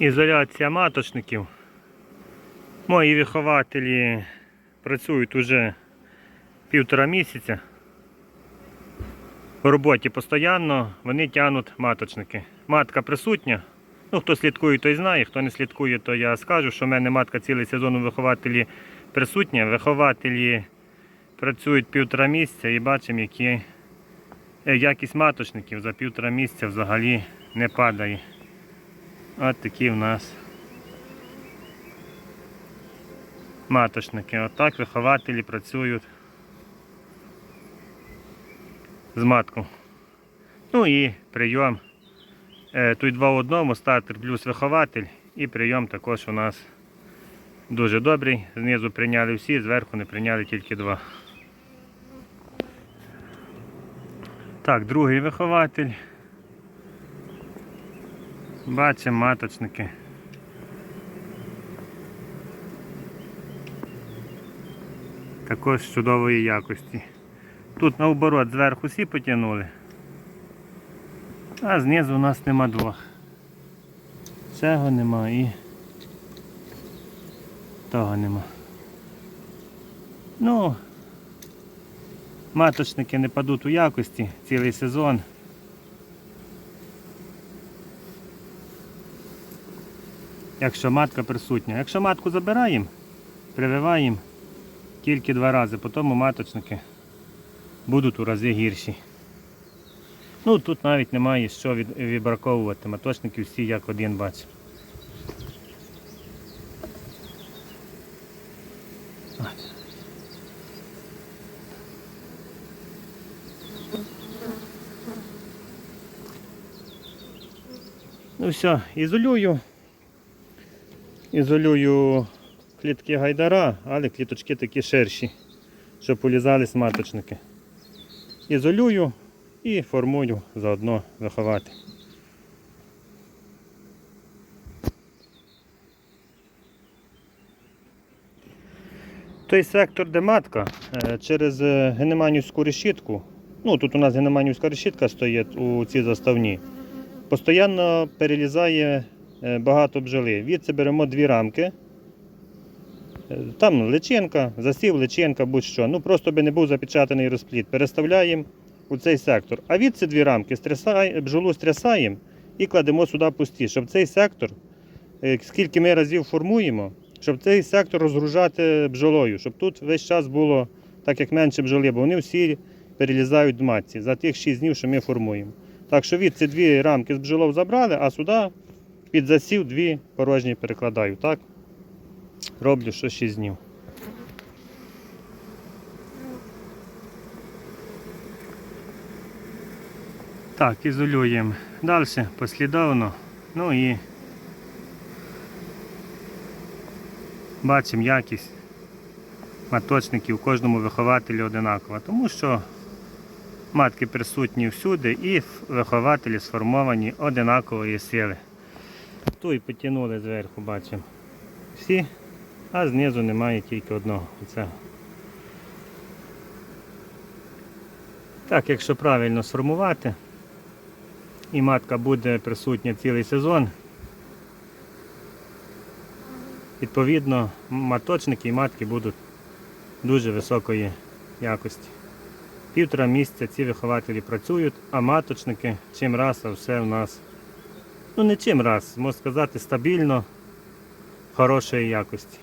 Ізоляція маточників. Мої вихователі працюють уже півтора місяця. В роботі постійно вони тягнуть маточники. Матка присутня. Ну, хто слідкує, той знає, хто не слідкує, то я скажу, що в мене матка цілий сезон у вихователі присутня. Вихователі працюють півтора місяця і бачимо, які е, якість маточників за півтора місяця взагалі не падає. От такі в нас маточники. Отак вихователі працюють з матком. Ну і прийом. Е, Тут два в одному, стартер плюс вихователь. І прийом також у нас дуже добрий. Знизу прийняли всі, зверху не прийняли тільки два. Так, другий вихователь. Бачимо маточники. Також чудової якості. Тут наоборот зверху всі потягнули, а знизу у нас нема двох. Цього нема і того нема. Ну, маточники не падуть у якості цілий сезон. Якщо матка присутня. Якщо матку забираємо, прививаємо тільки два рази, потім маточники будуть у рази гірші. Ну тут навіть немає що від, відбраковувати. Маточники всі як один бачимо. Ну все, ізолюю. Ізолюю клітки гайдара, але кліточки такі ширші, щоб полізались маточники. Ізолюю і формую заодно виховати. Той сектор, де матка, е, через е, генеманівську решітку, ну тут у нас генеманівська решітка стоїть у цій заставні, постійно перелізає багато бджоли. Відси беремо дві рамки. Е, Там личинка, засів, личинка, будь-що. Ну просто би не був запечатаний розплід. Переставляємо у цей сектор. А від ці дві рамки стрясай, бджолу стрясаємо і кладемо сюди пусті, щоб цей сектор, е, скільки ми разів формуємо, щоб цей сектор розгружати бджолою, щоб тут весь час було так як менше бджоли, бо вони всі перелізають в матці за тих 6 днів, що ми формуємо. Так що від ці дві рамки з бджолов забрали, а сюди під засів дві порожні перекладаю. Так? Роблю що 6 днів. Так, ізолюємо далі, послідовно. Ну і бачимо якість маточників кожному вихователю одинакова, тому що матки присутні всюди і вихователі сформовані одинакової сили. Ту і потягнули зверху, бачимо всі, а знизу немає тільки одного. Оцього. Так, якщо правильно сформувати, і матка буде присутня цілий сезон, відповідно маточники і матки будуть дуже високої якості. Півтора місяця ці вихователі працюють, а маточники чим раз, все в нас, ну не чим раз, можна сказати, стабільно хорошої якості.